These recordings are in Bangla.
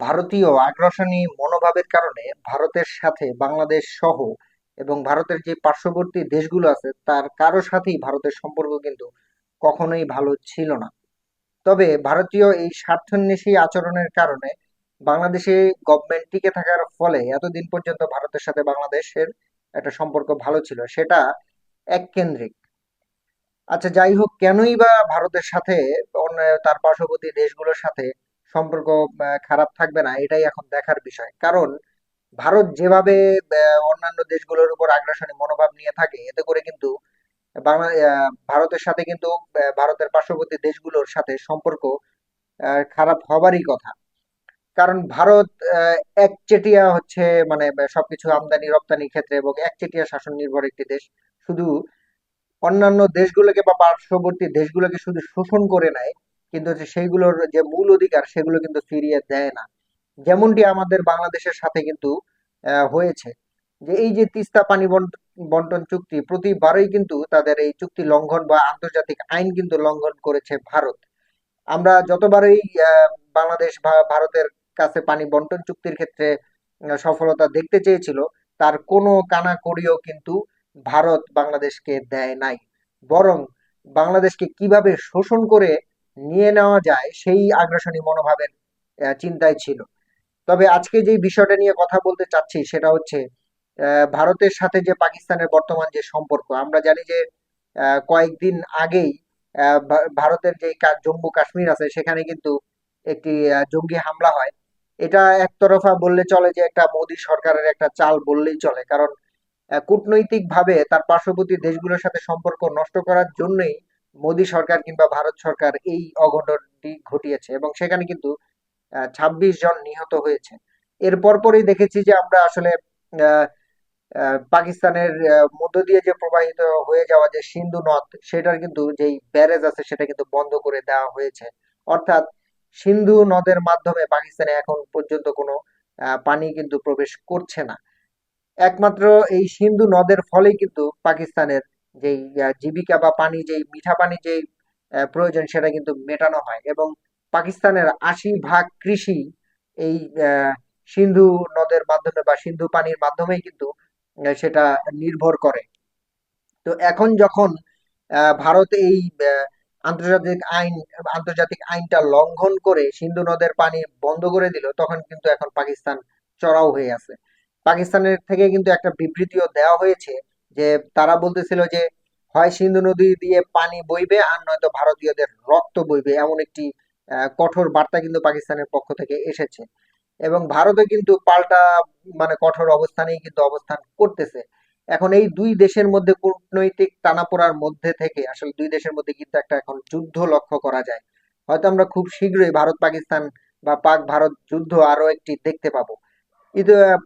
ভারতীয় আগ্রাসনী মনোভাবের কারণে ভারতের সাথে বাংলাদেশ সহ এবং ভারতের যে পার্শ্ববর্তী দেশগুলো আছে, তার কারও সাথেই ভারতের সম্পর্ক কিন্তু কখনোই ভালো ছিল না। তবে ভারতীয় এই স্বার্থান্বেষী আচরণের কারণে বাংলাদেশে গভর্নমেন্ট টিকে থাকার ফলে এতদিন পর্যন্ত ভারতের সাথে বাংলাদেশের একটা সম্পর্ক ভালো ছিল, সেটা এককেন্দ্রিক। আচ্ছা যাই হোক, কেনই বা ভারতের সাথে অন্য তার পার্শ্ববর্তী দেশগুলোর সাথে সম্পর্ক খারাপ থাকবে না, এটাই এখন দেখার বিষয়। কারণ ভারত যেভাবে অন্যান্য দেশগুলোর উপর আগ্রাসনী মনোভাব নিয়ে থাকে, এতে করে কিন্তু বাংলা ভারতের সাথে কিন্তু ভারতের পার্শ্ববর্তী দেশগুলোর সাথে সম্পর্ক খারাপ হবারই কথা। কারণ ভারত একচেটিয়া হচ্ছে মানে সবকিছু আমদানি, রপ্তানির ক্ষেত্রে এবং একচেটিয়া শাসন নির্ভর একটি দেশ। শুধু অন্যান্য দেশগুলোকে বা পার্শ্ববর্তী দেশগুলোকে শুধু শোষণ করে নেয় কিন্তু হচ্ছে সেইগুলোর যে মূল অধিকার সেগুলো কিন্তু ফিরিয়ে দেয় না। যেমনটি আমাদের বাংলাদেশের সাথে কিন্তু হয়েছে। যে এই যে তিস্তা পানি বন্ট- বন্টন চুক্তি, প্রতিবারই কিন্তু তাদের এই চুক্তি লঙ্ঘন বা আন্তর্জাতিক আইন কিন্তু লঙ্ঘন করেছে ভারত। আমরা যতবারই বাংলাদেশ ভারতের কাছে পানি বন্টন চুক্তির ক্ষেত্রে সফলতা দেখতে চেয়েছিল, তার কোনো কানা কানাকড়িও কিন্তু ভারত বাংলাদেশকে দেয় নাই। বরং বাংলাদেশকে কীভাবে শোষণ করে নিয়ে নেওয়া যায়, সেই আগ্রাসনী মনোভাবের চিন্তায় ছিল। তবে আজকে যে বিষয়টা নিয়ে কথা বলতে চাচ্ছি, সেটা হচ্ছে ভারতের সাথে যে পাকিস্তানের বর্তমান যে সম্পর্ক, আমরা জানি যে কয়েকদিন আগেই ভারতের যে জম্মু কাশ্মীর আছে, সেখানে কিন্তু একটি জঙ্গি হামলা হয়। এটা একতরফা বললে চলে যে একটা মোদী সরকারের একটা চাল বললেই চলে, কারণ কূটনৈতিক ভাবে তার পার্শ্ববর্তী দেশগুলোর সাথে সম্পর্ক নষ্ট করার জন্যই মোদী সরকার কিংবা ভারত সরকার এই অঘটনটি ঘটিয়েছে এবং সেখানে কিন্তু ছাব্বিশ জন নিহত হয়েছে। এর পরপরই দেখেছি যে আমরা আসলে পাকিস্তানের মধ্য দিয়ে যে প্রবাহিত হয়ে যাওয়া যে সিন্ধু নদ, সেটার কিন্তু যেই ব্যারেজ আছে সেটা কিন্তু বন্ধ করে দেওয়া হয়েছে। অর্থাৎ সিন্ধু নদের মাধ্যমে পাকিস্তানে এখন পর্যন্ত কোনো পানি কিন্তু প্রবেশ করছে না। একমাত্র এই সিন্ধু নদের ফলেই কিন্তু পাকিস্তানের যেই জীবিকা বা পানি যেই, মিঠা পানি যেই প্রয়োজন সেটা কিন্তু মেটানো হয় এবং পাকিস্তানের আশি ভাগ কৃষি এই সিন্ধু নদের মাধ্যমে বা সিন্ধু পানির মাধ্যমেই কিন্তু সেটা নির্ভর করে। তো এখন যখন ভারত এই আন্তর্জাতিক আইন, আন্তর্জাতিক আইনটা লঙ্ঘন করে সিন্ধু নদের পানি বন্ধ করে দিল, তখন কিন্তু এখন পাকিস্তান চড়াও হয়ে আছে। পাকিস্তানের থেকে কিন্তু একটা বিবৃতিও দেওয়া হয়েছে যে তারা বলতেছিল যে হয় সিন্ধু নদী দিয়ে পানি বইবে আর নয়তো ভারতীয়দের রক্ত বইবে, এমন একটি কঠোর বার্তা কিন্তু পাকিস্তানের পক্ষ থেকে এসেছে। এবং ভারতও কিন্তু পাল্টা মানে কঠোর অবস্থানেই কিন্তু অবস্থান করতেছে। এখন এই দুই দেশের মধ্যে কূটনৈতিক টানাপোড়ার মধ্যে থেকে, আসলে দুই দেশের মধ্যে কিন্তু একটা এখন যুদ্ধ লক্ষ্য করা যায়। হয়তো আমরা খুব শীঘ্রই ভারত পাকিস্তান বা পাক ভারত যুদ্ধ আরও একটি দেখতে পাবো।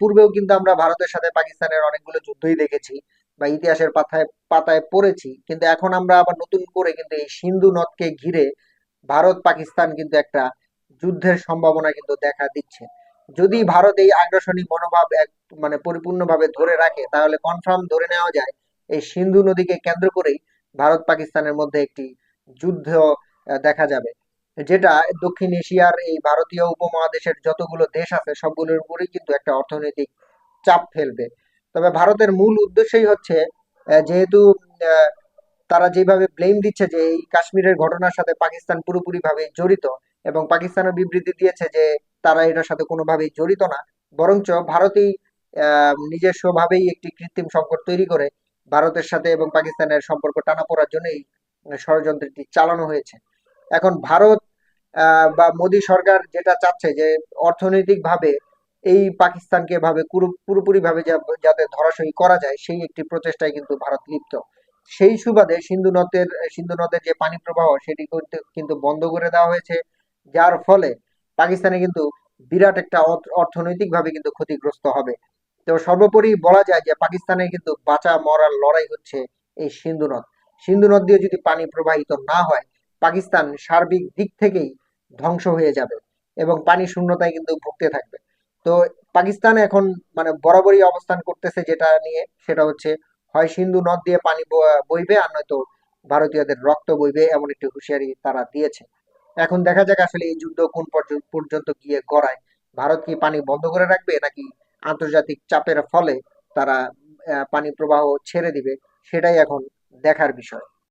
পূর্বেও কিন্তু আমরা ভারতের সাথে পাকিস্তানের অনেকগুলো যুদ্ধই দেখেছি। বা ইতিহাসের পাতায় পাতায় পড়েছি। কিন্তু এখন আমরা আবার নতুন করে কিন্তু এই সিন্ধু নদকে ঘিরে ভারত, পাকিস্তান কিন্তু একটা যুদ্ধের সম্ভাবনা কিন্তু দেখা দিচ্ছে। যদি ভারত এই আগ্রাসনী মনোভাব এক মানে পরিপূর্ণভাবে ধরে রাখে, তাহলে কনফার্ম ধরে নেওয়া যায়, এই সিন্ধু নদীকে কেন্দ্র করেই ভারত, পাকিস্তানের মধ্যে একটি যুদ্ধ দেখা যাবে। যেটা দক্ষিণ এশিয়ার এই ভারতীয় উপমহাদেশের যতগুলো দেশ আছে, সবগুলোর উপরেই কিন্তু একটা অর্থনৈতিক চাপ ফেলবে। তবে ভারতের মূল উদ্দেশ্যই হচ্ছে যেহেতু তারা যেভাবে ব্লেম দিচ্ছে যে এই কাশ্মীরের ঘটনার সাথে পাকিস্তান পুরোপুরি ভাবে জড়িত এবং পাকিস্তানের বিবৃতি দিয়েছে যে তারা এটার সাথে কোনোভাবেই জড়িত না বরঞ্চ ভারতেই আহ, নিজস্ব ভাবেই একটি কৃত্রিম সংকট তৈরি করে ভারতের সাথে এবং পাকিস্তানের সম্পর্ক টানাপোড়ার জন্য এই ষড়যন্ত্রটি চালানো হয়েছে। এখন ভারত বা মোদী সরকার যেটা চাচ্ছে যে অর্থনৈতিক ভাবে এই পাকিস্তানকে ভাবে পুরোপুরি ভাবে যাতে ধরাশায়ী করা যায়, সেই একটি প্রচেষ্টায় কিন্তু ভারত লিপ্ত। সেই সুবাদে সিন্ধু নদের সিন্ধু নদের যে পানি প্রবাহ, সেটি কিন্তু বন্ধ করে দেওয়া হয়েছে। যার ফলে পাকিস্তানে কিন্তু বিরাট একটা অর্থনৈতিক ভাবে কিন্তু ক্ষতিগ্রস্ত হবে। তো সর্বোপরি বলা যায় যে পাকিস্তানে কিন্তু বাঁচা, মরার লড়াই হচ্ছে এই সিন্ধু নদ। সিন্ধু নদ দিয়ে যদি পানি প্রবাহিত না হয়, পাকিস্তান সার্বিক দিক থেকেই ধ্বংস হয়ে যাবে এবং পানি শূন্যতায় কিন্তু ভুগতে থাকবে। তো পাকিস্তান এখন মানে বরাবরই অবস্থান করতেছে যেটা নিয়ে, সেটা হচ্ছে হয় সিন্ধু নদ দিয়ে পানি বইবে আর নয়তো ভারতীয়দের রক্ত বইবে এমন একটি হুঁশিয়ারি তারা দিয়েছে। এখন দেখা যাক আসলে এই যুদ্ধ কোন পর্যন্ত গিয়ে গড়ায়। ভারত কি পানি বন্ধ করে রাখবে নাকি আন্তর্জাতিক চাপের ফলে তারা পানি প্রবাহ ছেড়ে দিবে, সেটাই এখন দেখার বিষয়।